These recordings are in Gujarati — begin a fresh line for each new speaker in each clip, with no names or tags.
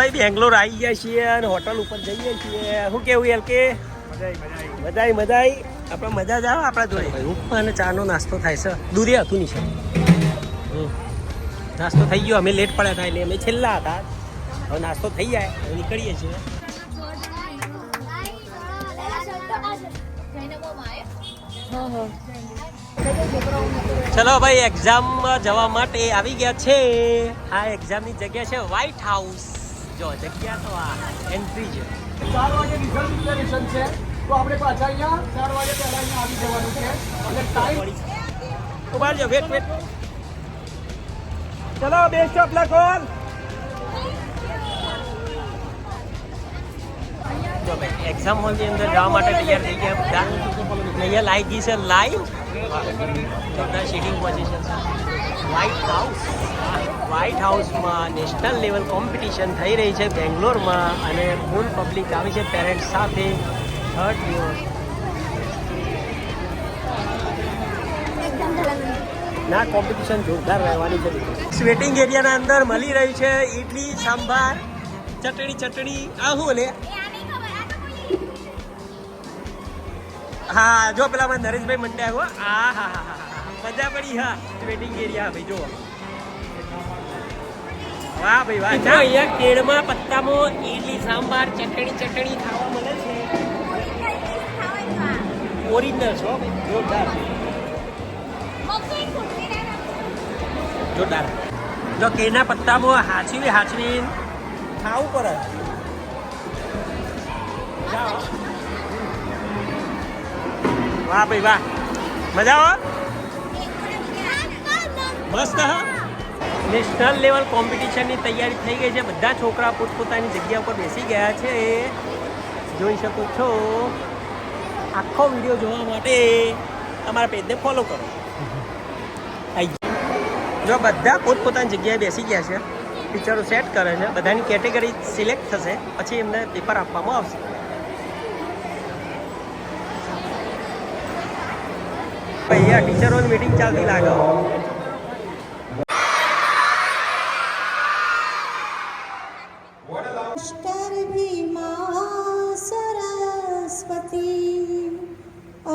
ભાઈ બેંગ્લોર આવી ગયા છીએ અને હોટલ ઉપર જઈએ છીએ. શું કેવું એલ કે મજા આવી મજા આવી આપણે મજા જ આવે આપણા જોડે. ઉપમા અને ચાનો નાસ્તો થાય છે. દૂરે હતું નહીં છે નાસ્તો થઈ ગયો. અમે લેટ પડ્યા હતા એટલે અમે છેલ્લા હતા. હવે નાસ્તો થઈ જાય. હવે નીકળીએ છીએ. ચલો ભાઈ એક્ઝામમાં જવા માટે આવી ગયા છે. આ એક્ઝામની જગ્યા છે વ્હાઇટ હાઉસ જો જગ્યા તો આ એન્ટ્રી છે
ચાર વાગે રિઝલ્ટ ડિક્લેરેશન છે. તો આપણે પાછા અહીંયા ચાર વાગે પહેલા અહીંયા આવી જવાનું છે. અને ટાઈમ
ઊભા રહેજો વેટ વેટ ચલો બેસ્ટ ઓફ લક ઓલ જો ભાઈ એક્ઝામ હોલની અંદર જવા માટે તૈયાર થઈ ગયા બધા. અહીંયા લાઈ ગઈ છે લાઈવ બધા sitting position white house white હાઉસમાં નેશનલ લેવલ કોમ્પિટિશન થઈ રહી છે બેંગ્લોરમાં અને ફૂલ પબ્લિક આવી છે પેરેન્ટ્સ સાથે. થર્ડ દિવસ ના કોમ્પિટિશન જોરદાર રહેવાની છે સ્વેટિંગ એરિયાના અંદર મળી રહ્યું છે ઇડલી સાંભાર, ચટણી ચટણી આ શું લે હા, જો પેલા મારા નરેશભાઈ મંડ્યા આ હા. હા હા હા મજા પડી, હા. સ્વેટિંગ એરિયા ભાઈ જો વાહ ભાઈ વાહ જો અહીંયા કેળમાં પત્તામાં ઈડલી સાંભાર ચટણી ચટણી ખાવા મળે છે. ઓરિજિનલ છો જોરદાર. જોરદાર. જો કેળના પત્તામાં હાચવી હાચવી ખાવું પડે. વાહ ભાઈ વાહ. મજા આવે મસ્ત હા? નેશનલ લેવલ કોમ્પિટિશનની તૈયારી થઈ ગઈ છે. બધા છોકરા પોતપોતાની જગ્યા ઉપર બેસી ગયા છે. જોઈ શકો છો. આખો વીડિયો જોવા માટે તમારા પેજને ફોલો કરો. જો બધા પોતપોતાની જગ્યાએ બેસી ગયા છે ટીચરો સેટ કરે છે, બધાની કેટેગરી સિલેક્ટ થશે, પછી એમને પેપર આપવામાં આવશે. અહીંયા ટીચરોની મિટિંગ ચાલતી લાગે.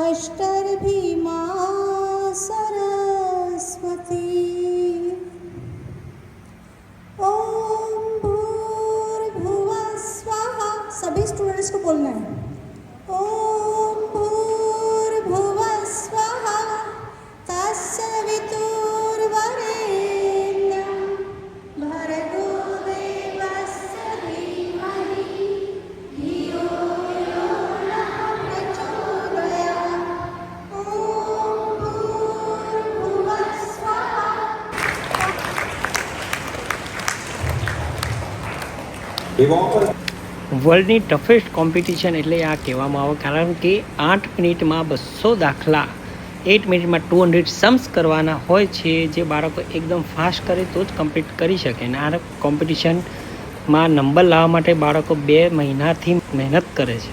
अष्टर्भीमा
વર્લ્ડની ટફેસ્ટ કોમ્પિટિશન એટલે આ કહેવામાં આવે, કારણ કે આઠ મિનિટમાં બસો દાખલા એટ મિનિટમાં ટુ હંડ્રેડ સમ્સ કરવાના હોય છે. જે બાળકો એકદમ ફાસ્ટ કરે તો જ કમ્પ્લીટ કરી શકે. અને આ કોમ્પિટિશનમાં નંબર લાવવા માટે બાળકો બે મહિનાથી મહેનત કરે છે.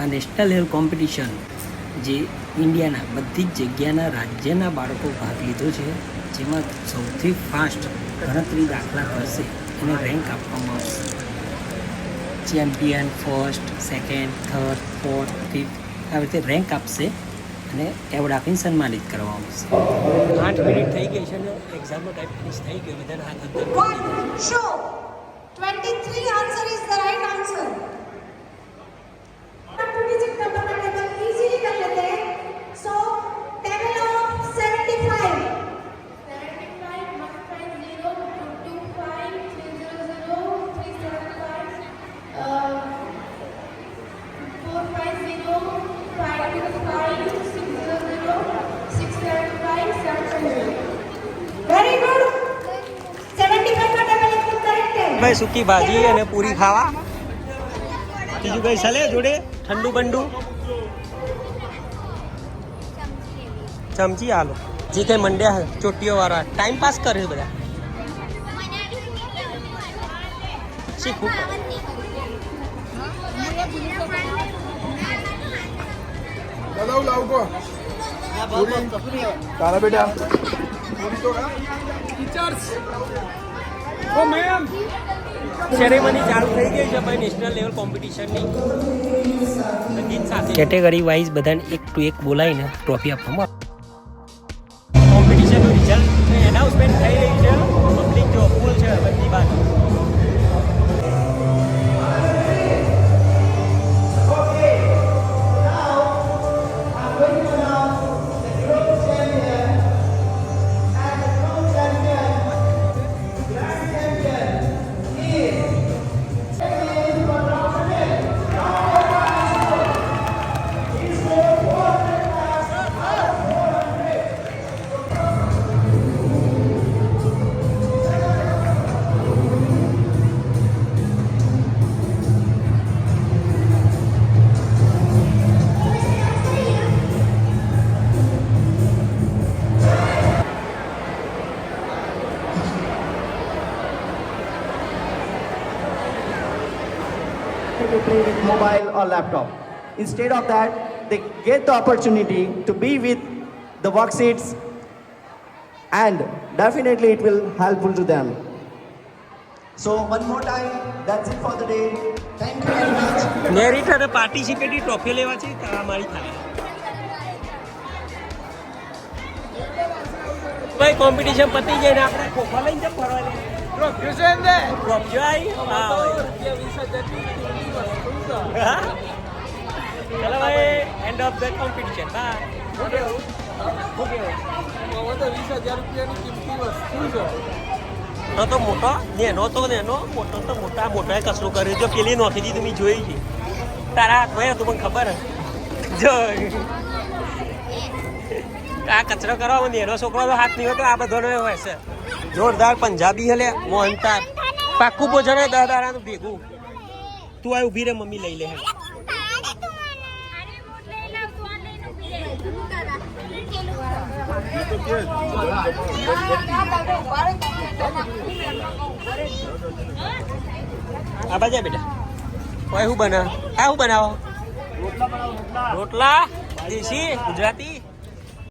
આ નેશનલ લેવલ કોમ્પિટિશન જે ઇન્ડિયાના બધી જ જગ્યાના રાજ્યના બાળકો ભાગ લીધો છે, જેમાં સૌથી ફાસ્ટ ગણતરી દાખલા કરશે એને રેન્ક આપવામાં આવશે. Champion first second third fourth fifth આવી રીતે રેન્ક આપશે અને એવોર્ડ આપીને સન્માનિત કરવામાં આવશે. આઠ મિનિટ થઈ ગઈ છે ને એક્ઝામનો ટાઈમ ફિનિશ થઈ ગયો બધાને હાથ અંદર. ભાઈ સૂકી ભાજી અને પૂરી ખાવા. બીજું કઈ ચાલે જોડે? ઠંડુ બંડુ. ચમચી આલો. જે કઈ મંડ્યા ચોટીઓ વાળા. ટાઈમ પાસ કરે છે બધા. શીખવું પડે.
દાદા હું લાવું કો પૂરી. તારા બેટા?
કેટેગરી વાઇઝ બધાને એક ટુ એક બોલાવીને ટ્રોફી આપવામાં
to play with mobile or laptop. Instead of that, they get the opportunity to be with the worksheets and definitely it will helpful to them. So one more time, that's it for the day. Thank you very much.
Merit અને પાર્ટિસિપેટની ટ્રોફી લેવા છે તો આ મારી થાય ભાઈ કોમ્પિટિશન પતી જાય ને આપણે ખોખા લઈને જમ ફરવા લઈને ટ્રોફી આવી હા હા? ચલો ભાઈ end of the competition bye તો તો મોટો નેનો તો નેનો મોટો તો મોટા મોટા કચરો કર્યું જો પેલી નોખી તમે મેં જોઈ છે તારા હાથમાં હતું પણ ખબર. જો આ કચરો કરવામાં નેનો છોકરો હાથ નહીં તો આ બધો હોય છે જોરદાર પંજાબી હલે મોહનતાર પાક્કું ભોજન હોય દસ દાડાનું ભેગું. તું આ ઊભી રે, મમ્મી લઈ લે હે. આ બાજા બેટા. ઓય શું બનાવ? આ શું બનાવો? રોટલા? દેશી? ગુજરાતી?